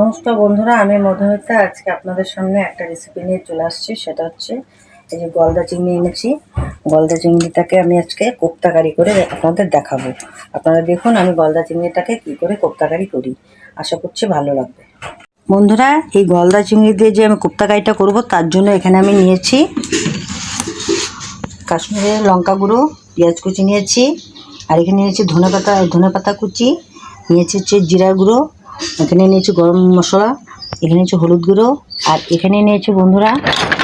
নমস্কার বন্ধুরা, আমি মধুমিতা। আজকে আপনাদের সামনে একটা রেসিপি নিয়ে চলে আসছি। সেটা হচ্ছে এই যে গলদা চিংড়ি এনেছি। গলদা চিংড়িটাকে আমি আজকে কোপ্তাকারি করে আপনাদের দেখাবো। আপনারা দেখুন আমি গলদা চিংড়িটাকে কী করে কোপ্তাকারি করি। আশা করছি ভালো লাগবে। বন্ধুরা, এই গলদা চিংড়ি দিয়ে যে আমি কোপ্তাকারিটা করব, তার জন্য এখানে আমি নিয়েছি কাশ্মীরের লঙ্কা গুঁড়ো, পেঁয়াজ কুচি নিয়েছি। আর এখানে নিয়েছি ধনে পাতা ধনে পাতা কুচি। নিয়েছি হচ্ছে জিরা গুঁড়ো এখানে নিয়েছি গরম মশলা, এখানে নিয়েছি হলুদ গুঁড়ো, আর এখানে নিয়েছি বন্ধুরা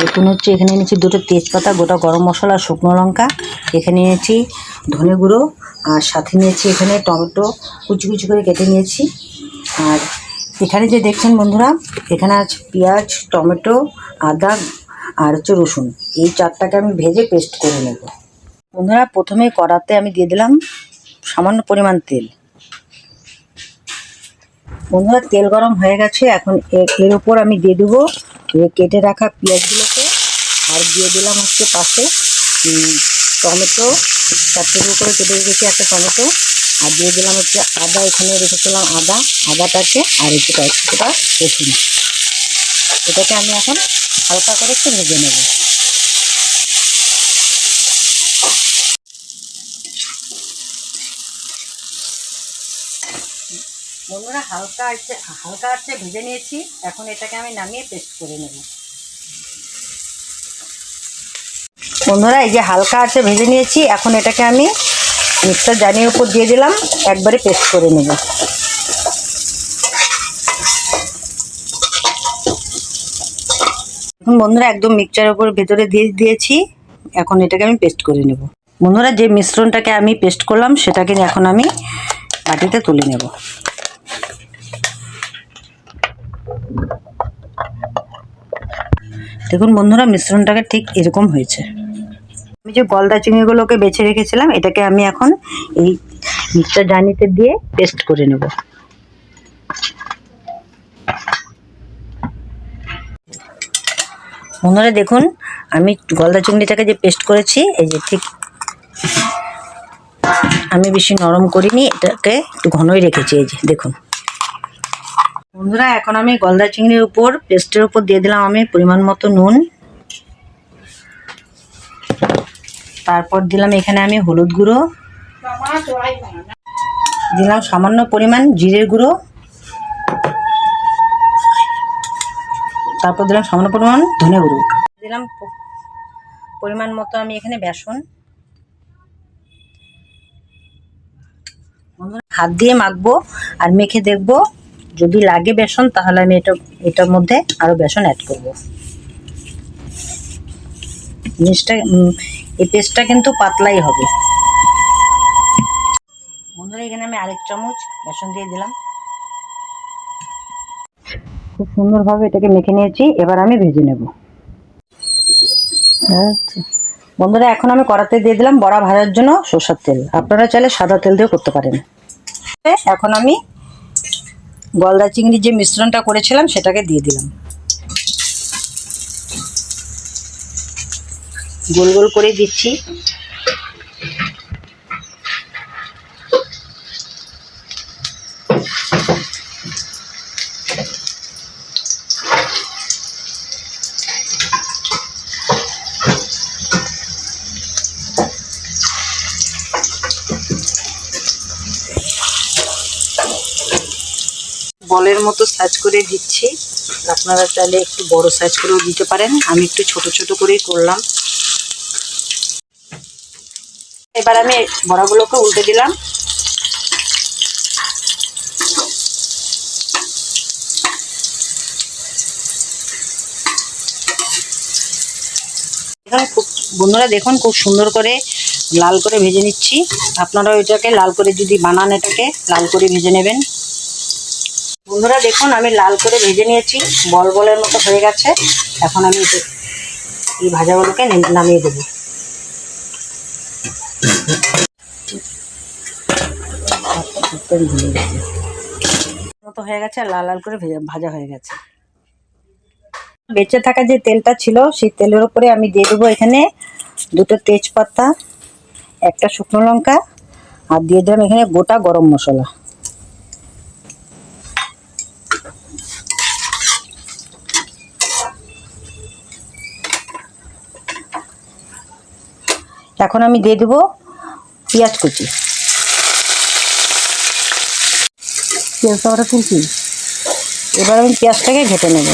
দেখুন হচ্ছে এখানে নিয়েছি দুটো তেজপাতা, গোটা গরম মশলা, শুকনো লঙ্কা, এখানে নিয়েছি ধনে গুঁড়ো, আর সাথে নিয়েছি এখানে টমেটো, কুচি কুচি করে কেটে নিয়েছি। আর এখানে যে দেখছেন বন্ধুরা, এখানে আছে পেঁয়াজ, টমেটো, আদা, আর হচ্ছে রসুন। এই চারটাকে আমি ভেজে পেস্ট করে নেব। বন্ধুরা, প্রথমে কড়াতে আমি দিয়ে দিলাম সামান্য পরিমাণ তেল। বন্ধুরা, তেল গরম হয়ে গেছে। এখন এর উপর আমি দিয়ে দেবো কেটে রাখা পেঁয়াজগুলোকে। আর দিয়ে দিলাম হচ্ছে পাশে টমেটো। চারটে টুকরো করে কেটে রেখেছি একটা টমেটো। আর দিয়ে দিলাম হচ্ছে আদা। এখানে রেখেছিলাম আদা। আদাটাকে আর একটু কয়েকটা রসুন। এটাকে আমি এখন হালকা করে একটু ভেজে নেব। বন্ধুরা হালকা আছে হালকা আছে ভেজে নিয়েছি। এখন এটাকে আমি নামিয়ে পেস্ট করে নেব। বন্ধুরা, এই যে হালকা আছে ভেজে নিয়েছি, এখন এটাকে আমি মিক্সার জানির উপর দিয়ে দিলাম, একবারে পেস্ট করে নেব। এখন বন্ধুরা, একদম মিক্সচারের উপর ভেতরে দিয়ে দিয়েছি, এখন এটাকে আমি পেস্ট করে নেব। বন্ধুরা, যে মিশ্রণটাকে আমি পেস্ট করলাম, সেটাকে এখন আমি বাটিতে তুলে নেব। দেখুন বন্ধুরা, মিশ্রণটাকে ঠিক এরকম হয়েছে। আমি যে গলদা চিংড়িগুলোকে বেছে রেখেছিলাম, এটাকে আমি এখন এই মিক্সচার জানিতে দিয়ে পেস্ট করে নেব। বন্ধুরা, দেখুন, আমি গলদা চিংড়িটাকে যে পেস্ট করেছি, এই যে ঠিক আমি বেশি নরম করিনি, এটাকে একটু ঘনই রেখেছি, এই যে দেখুন। বন্ধুরা, এখন আমি গলদা চিংড়ির উপর পেস্টের উপর দিয়ে দিলাম আমি পরিমাণ মতো নুন। তারপর দিলাম এখানে আমি হলুদ গুঁড়ো। দিলাম সামান্য পরিমাণ জিরের গুঁড়ো। তারপর দিলাম সামান্য পরিমাণ ধনে গুঁড়ো। দিলাম পরিমাণ মতো আমি এখানে বেসন। হাত দিয়ে মাখবো আর মেখে দেখব যদি লাগে বেসন, তাহলে আমি এটা, এটার মধ্যে আরও বেসন অ্যাড করব। জিনিসটা এই পেস্টটা কিন্তু পাতলাই হবে। বন্ধুরা, এখানে আমি আরেক চামচ বেসন দিয়ে দিলাম। খুব সুন্দরভাবে এটাকে মেখে নিয়েছি, এবার আমি ভেজে নেব। আচ্ছা। বন্ধুরা, এখন আমি কড়াতে দিয়ে দিলাম বড়া ভাজার জন্য সরষের তেল। আপনারা চাইলে সাদা তেল দিয়েও করতে পারেন। এখন আমি গলদা চিংড়ির যে মিশ্রণটা করেছিলাম সেটাকে দিয়ে দিলাম। গোল গোল করে দিচ্ছি। বলের মতো সাইজ করে দিচ্ছি। আপনারা চাইলে একটু বড় সাইজ করেও দিতে পারেন। আমি একটু ছোট ছোট করেই করলাম। এবার আমি বড়াগুলোকে উল্টে দিলাম। খুব, বন্ধুরা দেখুন খুব সুন্দর করে লাল করে ভেজে নিচ্ছি। আপনারাও এটাকে লাল করে যদি বানান এটাকে, লাল করে ভেজে নেবেন। বন্ধুরা দেখুন, আমি লাল করে ভেজে নিয়েছি। বল বলের মতো হয়ে গেছে। এখন আমি এই ভাজাগুলোকে নামিয়ে দেবো। মতো হয়ে গেছে, লাল লাল করে ভেজা, ভাজা হয়ে গেছে। বেঁচে থাকা যে তেলটা ছিল, সেই তেলের উপরে আমি দিয়ে দেবো এখানে দুটো তেজপাতা, একটা শুকনো লঙ্কা, আর দিয়ে দিলাম এখানে গোটা গরম মশলা। এখন আমি দিয়ে দেবো পেঁয়াজ কুচি। পেঁয়াজটা ওটা তুলছি এবার আমি পেঁয়াজটাকে ঘেটে নেব।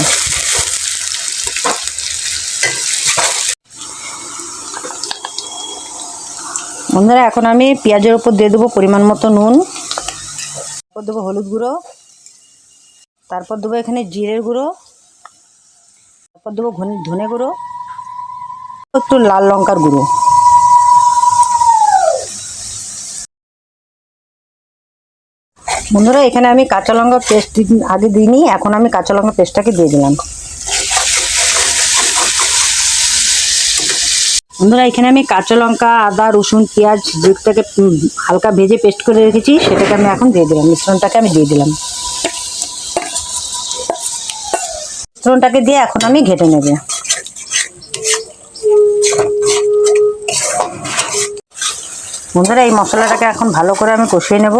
বন্ধুরা, এখন আমি পেঁয়াজের উপর দিয়ে দেবো পরিমাণ মতো নুন। তারপর দেবো হলুদ গুঁড়ো। তারপর দেবো এখানে জিরের গুঁড়ো। তারপর দেবো ধনে গুঁড়ো। একটু লাল লঙ্কার গুঁড়ো। বন্ধুরা, এখানে আমি কাঁচা লঙ্কা পেস্ট আগে দিইনি, এখন আমি কাঁচা লঙ্কা পেস্টটাকে দিয়ে দিলাম। বন্ধুরা, এখানে আমি কাঁচা লঙ্কা, আদা, রসুন, পেঁয়াজ, দুধটাকে হালকা ভেজে পেস্ট করে রেখেছি, সেটাকে আমি এখন দিয়ে দিলাম, মিশ্রণটাকে আমি দিয়ে দিলাম। মিশ্রণটাকে দিয়ে এখন আমি ঘেটে নেব। বন্ধুরা, এই মশলাটাকে এখন ভালো করে আমি কষিয়ে নেব।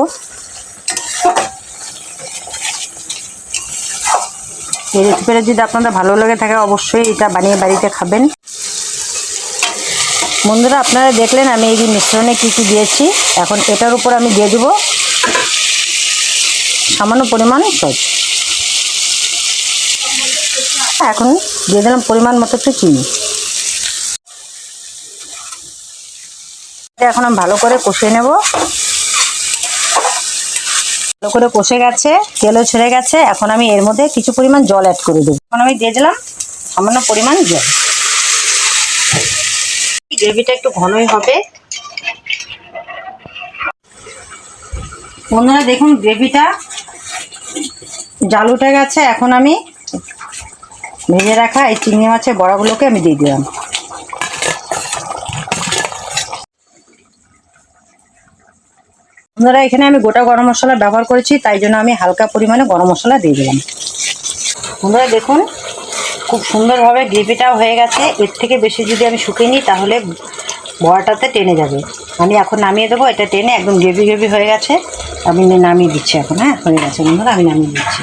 এই রেসিপিটা যদি আপনাদের ভালো লেগে থাকে, অবশ্যই এটা বানিয়ে বাড়িতে খাবেন। বন্ধুরা, আপনারা দেখলেন আমি এই যে মিশ্রণে কী কী দিয়েছি। এখন এটার উপর আমি দিয়ে দেবো সামান্য পরিমাণ সস। এখন দিয়ে দিলাম পরিমাণ মতো একটু চিনি। এখন আমি ভালো করে কষিয়ে নেব। ভালো করে কষে গেছে, তেলও ছেড়ে গেছে। এখন আমি এর মধ্যে কিছু পরিমাণ জল অ্যাড করে দেবো। এখন আমি দিয়ে দিলাম সামান্য পরিমাণ জল। গ্রেভিটা একটু ঘনই হবে। বন্ধুরা, দেখুন, গ্রেভিটা জাল উঠে গেছে। এখন আমি ভেজে রাখা এই চিংড়ি মাছের বড়াগুলোকে আমি দিয়ে দিলাম। বন্ধুরা এখানে আমি গোটা গরম মশলা ব্যবহার করেছি, তাই জন্য আমি হালকা পরিমাণে গরম মশলা দিয়ে দিলাম। বন্ধুরা দেখুন, খুব সুন্দরভাবে গ্রেভিটাও হয়ে গেছে। এর থেকে বেশি যদি আমি শুকিয়ে নিই, তাহলে বড়াটাতে টেনে যাবে। আমি এখন নামিয়ে দেবো, এটা টেনে একদম গ্রেভি গ্রেভি হয়ে গেছে। আমি নামিয়ে দিচ্ছি এখন হ্যাঁ? হয়ে গেছে, বন্ধুরা, আমি নামিয়ে দিচ্ছি।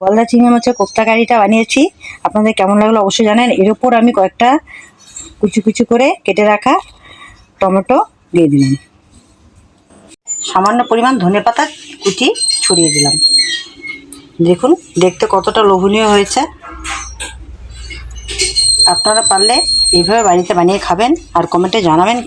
গলদা চিংড়ি মাছের কোপ্তা কারিটা বানিয়েছি। আপনাদের কেমন লাগল অবশ্যই জানেন। এর উপর আমি কয়েকটা কুচু কুচু করে কেটে রাখা টমেটো দিয়ে দিলাম। সামান্য পরিমাণ ধনে পাতা কুচি ছড়িয়ে দিলাম। দেখুন, দেখতে কতটা লোভনীয় হয়েছে। আপনারা পারলে এইভাবে বাড়িতে বানিয়ে খাবেন আর কমেন্টে জানাবেন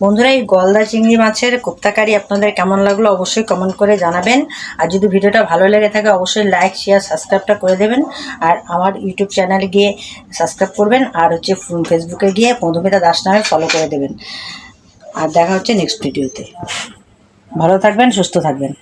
বন্ধুরা, এই গলদা চিংড়ি মাছের কোপ্তাকারি আপনাদের কেমন লাগল অবশ্যই কমেন্ট করে জানাবেন। আর যদি ভিডিওটা ভালো লেগে থাকে, অবশ্যই লাইক শেয়ার সাবস্ক্রাইবটা করে দেবেন। আর আমার ইউটিউব চ্যানেল গিয়ে সাবস্ক্রাইব করবেন। আর হচ্ছে ফেসবুকে গিয়ে মধুমিতা দাস নামে ফলো করে দেবেন। আর দেখা হচ্ছে নেক্সট ভিডিওতে ভালো থাকবেন, সুস্থ থাকবেন।